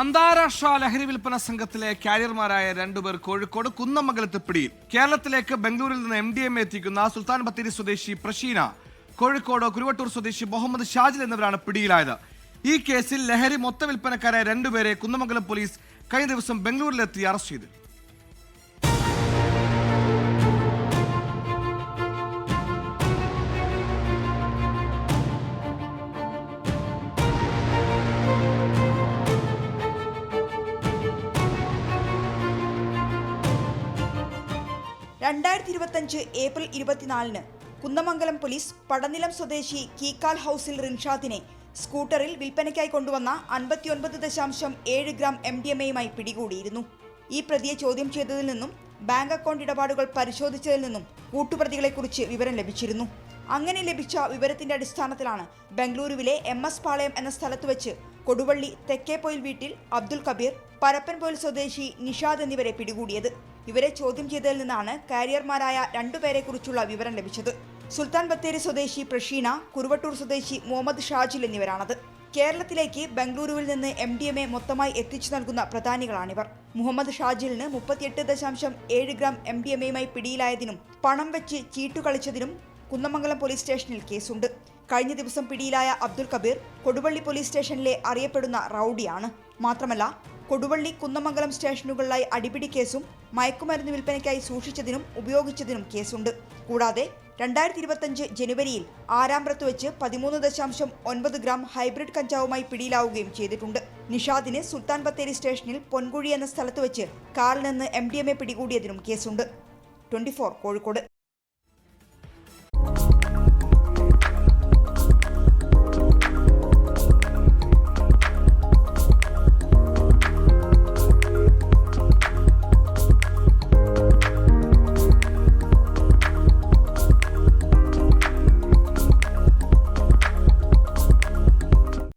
അന്താരാഷ്ട്ര ലഹരി വിൽപ്പന സംഘത്തിലെ കാരിയർമാരായ രണ്ടുപേർ കോഴിക്കോട് കുന്നമംഗലത്ത് പിടിയിൽ. കേരളത്തിലേക്ക് ബംഗളൂരിൽ നിന്ന് എം ഡി എം എത്തിക്കുന്ന സുൽത്താൻ ബത്തേരി സ്വദേശി പ്രഷീന കോഴിക്കോട് കുരുവട്ടൂർ സ്വദേശി മുഹമ്മദ് ഷാജിൽ എന്നിവരാണ് പിടിയിലായത്. ഈ കേസിൽ ലഹരി മൊത്ത വിൽപ്പനക്കാരായ രണ്ടുപേരെ കുന്നമംഗലം പോലീസ് കഴിഞ്ഞ ദിവസം ബംഗളൂരിലെത്തി അറസ്റ്റ് ചെയ്തു രണ്ടായിരത്തി ഇരുപത്തഞ്ച് ഏപ്രിൽ ഇരുപത്തിനാലിന് കുന്നമംഗലം പോലീസ് പടനിലം സ്വദേശി കീക്കാൽ ഹൗസിൽ റിൻഷാദിനെ സ്കൂട്ടറിൽ വിൽപ്പനയ്ക്കായി കൊണ്ടുവന്ന അൻപത്തിയൊൻപത് ദശാംശം ഏഴ് ഗ്രാം എം ഡി എം എയുമായി പിടികൂടിയിരുന്നു. ഈ പ്രതിയെ ചോദ്യം ചെയ്തതിൽ നിന്നും ബാങ്ക് അക്കൗണ്ട് ഇടപാടുകൾ പരിശോധിച്ചതിൽ നിന്നും കൂട്ടുപ്രതികളെക്കുറിച്ച് വിവരം ലഭിച്ചിരുന്നു. അങ്ങനെ ലഭിച്ച വിവരത്തിന്റെ അടിസ്ഥാനത്തിലാണ് ബംഗളൂരുവിലെ എം എസ് പാളയം എന്ന സ്ഥലത്ത് വെച്ച് കൊടുവള്ളി തെക്കേപ്പൊയിൽ വീട്ടിൽ അബ്ദുൽ കബീർ പരപ്പൻപോയിൽ സ്വദേശി നിഷാദ് എന്നിവരെ പിടികൂടിയത്. ഇവരെ ചോദ്യം ചെയ്തതിൽ നിന്നാണ് കാരിയർമാരായ രണ്ടുപേരെക്കുറിച്ചുള്ള വിവരം ലഭിച്ചത്. സുൽത്താൻ ബത്തേരി സ്വദേശി പ്രഷീന കുറുവട്ടൂർ സ്വദേശി മുഹമ്മദ് ഷാജിൽ എന്നിവരാണത്. കേരളത്തിലേക്ക് ബംഗളൂരുവിൽ നിന്ന് എം ഡി എം എ മൊത്തമായി എത്തിച്ചു നൽകുന്ന പ്രധാനികളാണിവർ. മുഹമ്മദ് ഷാജിലിന് മുപ്പത്തിയെട്ട് ദശാംശം ഏഴ് ഗ്രാം എം ഡി എം എയുമായി പിടിയിലായതിനും പണം വെച്ച് ചീട്ടു കളിച്ചതിനും കുന്നമംഗലം പോലീസ് സ്റ്റേഷനിൽ കേസുണ്ട്. കഴിഞ്ഞ ദിവസം പിടിയിലായ അബ്ദുൽ കബീർ കൊടുവള്ളി പോലീസ് സ്റ്റേഷനിലെ അറിയപ്പെടുന്ന റൌഡിയാണ്. മാത്രമല്ല കൊടുവള്ളി കുന്നമംഗലം സ്റ്റേഷനുകളിലായി അടിപിടി കേസും മയക്കുമരുന്ന് വിൽപ്പനയ്ക്കായി സൂക്ഷിച്ചതിനും ഉപയോഗിച്ചതിനും കേസുണ്ട്. കൂടാതെ രണ്ടായിരത്തി ഇരുപത്തഞ്ച് ജനുവരിയിൽ ആരാമ്പ്രത്ത് വെച്ച് പതിമൂന്ന് ദശാംശം ഒൻപത് ഗ്രാം ഹൈബ്രിഡ് കഞ്ചാവുമായി പിടിയിലാവുകയും ചെയ്തിട്ടുണ്ട്. നിഷാദിനെ സുൽത്താൻ ബത്തേരി സ്റ്റേഷനിൽ പൊൻകുഴി എന്ന സ്ഥലത്ത് വെച്ച് കാറിൽ നിന്ന് എം ഡി എം എ പിടികൂടിയതിനും കേസുണ്ട്. ട്വന്റി കോഴിക്കോട്.